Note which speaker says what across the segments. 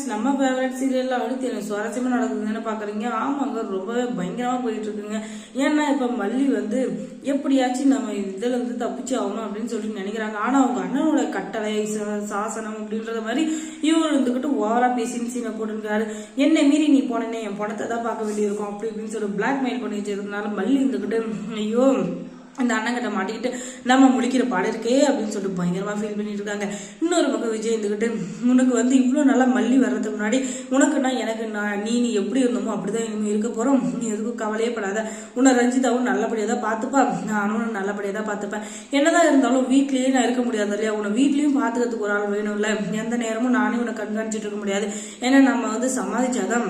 Speaker 1: Friends நம்ம favourite சீரியலில் அடுத்து எனக்கு சுவாரஸ்யமாக நடக்குதுன்னு பார்க்குறீங்க ஆமாங்க ரொம்பவே பயங்கரமாக போயிட்டு இருக்குங்க ஏன்னா இப்போ மல்லி வந்து எப்படியாச்சும் நம்ம இதில் வந்து தப்பிச்சு ஆகணும் அப்படின்னு சொல்லி நினைக்கிறாங்க. ஆனால் அவங்க அண்ணனோட கட்டளை சாசனம் அப்படின்றத மாதிரி இவர் இருந்துகிட்டு ஓவராக பேசி சீனை போட்டிருக்காரு. என்னை மீறி நீ போனேன்னே என் பணத்தை தான் பார்க்க வேண்டியிருக்கும் அப்படி இப்படின்னு சொல்லி பிளாக்மெயில் பண்ணி வச்சிருந்தனால மல்லி இருந்துக்கிட்டு ஐயோ அந்த அண்ணங்கிட்ட மாட்டிக்கிட்டு நம்ம முழிக்கிற பாடம் இருக்கே? அப்படின்னு சொல்லிட்டு பயங்கரமாக ஃபீல் பண்ணிட்டு இருக்காங்க. இன்னொரு பக்கம் விஜய் இருந்துக்கிட்டு உனக்கு வந்து இவ்வளோ நல்லா மல்லி வர்றதுக்கு முன்னாடி உனக்குன்னா எனக்கு நான் நீ நீ எப்படி இருந்தோமோ அப்படிதான் இனிமேல் இருக்க போகிறோம் நீ எதுக்கும் கவலையே படாத. உன்னை ரஞ்சிதாவும் நல்லபடியாக தான் பார்த்துப்பா. நானும் நல்லபடியாக தான் பார்த்துப்பேன். என்னதான் இருந்தாலும் வீட்லேயே நான் இருக்க முடியாது இல்லையா? உன்னை வீட்லேயும் பார்த்துக்கிறதுக்கு ஒரு ஆள் வேணும்ல. எந்த நேரமும் நானே உன்னை கண்காணிச்சிட்டு இருக்க முடியாது. ஏன்னா நம்ம வந்து சமாளிச்சாதான்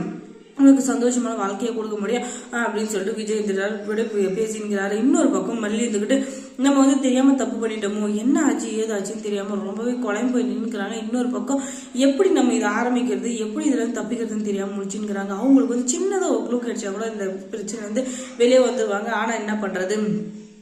Speaker 1: உனக்கு சந்தோஷமான வாழ்க்கையை கொடுக்க முடியும் அப்படின்னு சொல்லிட்டு விஜய் இருக்கிறார் பே- பேசிங்கிறாரு இன்னொரு பக்கம் மல்லி இருந்துக்கிட்டு நம்ம வந்து தெரியாம தப்பு பண்ணிட்டோமோ என்ன ஆச்சு ஏதாச்சுன்னு தெரியாம ரொம்பவே குழம்பு போய் நின்றுக்கிறாங்க இன்னொரு பக்கம் எப்படி நம்ம இதை ஆரம்பிக்கிறது எப்படி இதுல இருந்து தப்பிக்கிறதுன்னு தெரியாம முடிச்சுங்கிறாங்க அவங்களுக்கு வந்து சின்னதாக ஒரு க்ளூ கிடைச்சா கூட இந்த பிரச்சனை வந்து வெளியே வந்துடுவாங்க ஆனா என்ன பண்றது?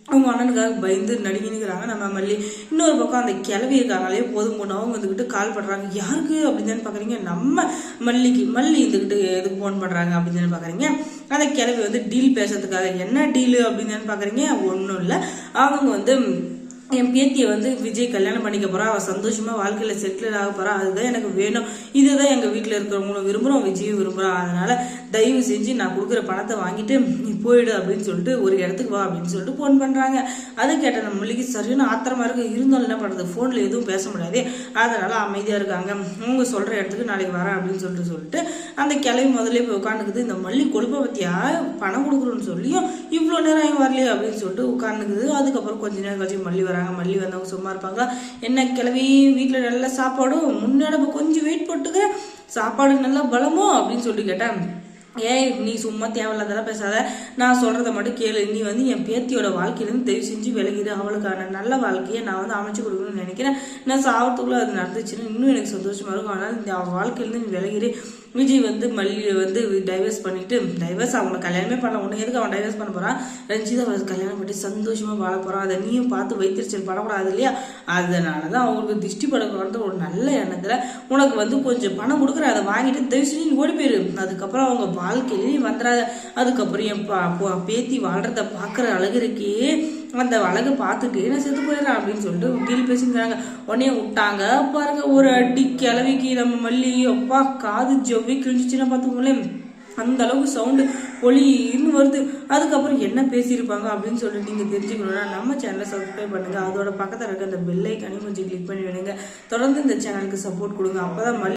Speaker 1: அவங்க அண்ணனுக்காக பயந்து நடுங்கினுக்கிறாங்க. நம்ம மல்லி இன்னொரு பக்கம் அந்த கிளவி இருக்காங்களே போதும் போனவங்க அவங்க வந்துக்கிட்டு கால் பண்றாங்க. யாருக்கு? அப்படின்னு தானே பாக்குறீங்க. நம்ம மல்லிக்கு மல்லி இருந்துக்கிட்டு எதுக்கு ஃபோன் பண்றாங்க அப்படின்னு தானே பாக்குறீங்க. அந்த கிளவி வந்து டீல் பேசுறதுக்காக என்ன டீலு அப்படின்னு தானே பாக்குறீங்க. ஒன்றும் இல்லை. அவங்க வந்து என் பேத்தியை வந்து விஜய் கல்யாணம் பண்ணிக்க போறா. அவள் சந்தோஷமா வாழ்க்கையில செட்டில் ஆக போறா. அதுதான் எனக்கு வேணும். இதுதான் எங்க வீட்டில் இருக்கிறவங்களும் விரும்புறோம். விஜயும் விரும்புறான் அதனால தயவு செஞ்சு நான் கொடுக்குற பணத்தை வாங்கிட்டு நீ போயிடு அப்படின்னு சொல்லிட்டு ஒரு இடத்துக்கு வா அப்படின்னு சொல்லிட்டு ஃபோன் பண்றாங்க. அது கேட்ட மல்லிகை சரியான ஆத்திரமா இருக்கு. இருந்தாலும் என்ன பண்றது? போன்ல எதுவும் பேச முடியாது. அதனால அமைதியா இருக்காங்க. அவங்க சொல்ற இடத்துக்கு நாளைக்கு வரேன் அப்படின்னு சொல்லிட்டு சொல்லிட்டு அந்த கிளவி முதல்ல போய் உட்காந்துக்குது. இந்த மல்லி கொழுப்ப பத்தியா? பணம் கொடுக்குறோன்னு சொல்லியும் இவ்வளோ நேரம் வரலையே அப்படின்னு சொல்லிட்டு உட்காந்துக்குது. அதுக்கப்புறம் கொஞ்ச நேரம் கழிச்சு மல்லி வராங்க. மல்லி வந்தவங்க சும்மா இருப்பாங்க. என்ன கிளவி? வீட்டில் நல்ல சாப்பாடும் முன்னாடி கொஞ்சம் வெயிட் போட்டுக்க சாப்பாடு நல்லா பலமோ அப்படின்னு சொல்லி கேட்டேன் ஏய் நீ சும்மா தேவையில்லாதெல்லாம் பேசாத. நான் சொல்றதை மட்டும் கேளு. நீ வந்து என் பேத்தியோட வாழ்க்கையிலேருந்து தயவு செஞ்சு விலகிடு அவளுக்கான நல்ல வாழ்க்கையை நான் வந்து அமைச்சு கொடுக்கணும்னு நினைக்கிறேன். நான் சாவத்துக்குள்ள அது நடந்துச்சுன்னு இன்னும் எனக்கு சந்தோஷமா இருக்கும். ஆனால் இந்த அவ வாழ்க்கையிலேருந்து நீ விலகிடு விஜய் வந்து மல்லியை வந்து டைவர்ஸ் பண்ணிட்டு டைவர்ஸ் அவனை கல்யாணமே பண்ண உனக்கு எதுக்கு அவன் டைவர்ஸ் பண்ண போறான்? ரஞ்சிதா அவளை கல்யாணம் பண்ணி சந்தோஷமா வாழ போறான் அதை நீயும் பார்த்து வைத்திருச்சல் படக்கூடாது இல்லையா? அதனாலதான் அவங்களுக்கு திருஷ்டி படக்கூடாது ஒரு நல்ல எண்ணத்துல உனக்கு வந்து கொஞ்சம் பணம் கொடுக்குற அதை வாங்கிட்டு தயவு செஞ்சு ஓடி போயிரு. அதுக்கப்புறம் அவங்க வாழ்க்கையிலேயும் வந்துடாத அதுக்கப்புறம் என் பா- பேத்தி வாழ்றத பாக்குற அழகு இருக்கே. அந்த அழகை பார்த்துட்டு நான் செத்து போயிடுறேன் அப்படின்னு சொல்லிட்டு டீல் பேசிங்கிறாங்க உடனே விட்டாங்க. பாருங்க ஒரு அடி கிளவிக்கு நம்ம மல்லி. அப்பா காது ஜவ்வி கிழிஞ்சிச்சுன்னா பார்த்துக்கோங்களேன். அந்த அளவுக்கு சவுண்டு ஒளின்னு வருது. அதுக்கப்புறம் என்ன பேசியிருப்பாங்க அப்படின்னு சொல்லிட்டு நீங்கள் தெரிஞ்சுக்கணும்னா நம்ம சேனலை சப்ஸ்கிரைப் பண்ணுங்கள் அதோட பக்கத்தில் இருக்க அந்த பெல்லை கனி கொஞ்சம் கிளிக் பண்ணி விடுங்க தொடர்ந்து இந்த சேனலுக்கு சப்போர்ட் கொடுங்க. அப்பதான் மல்லி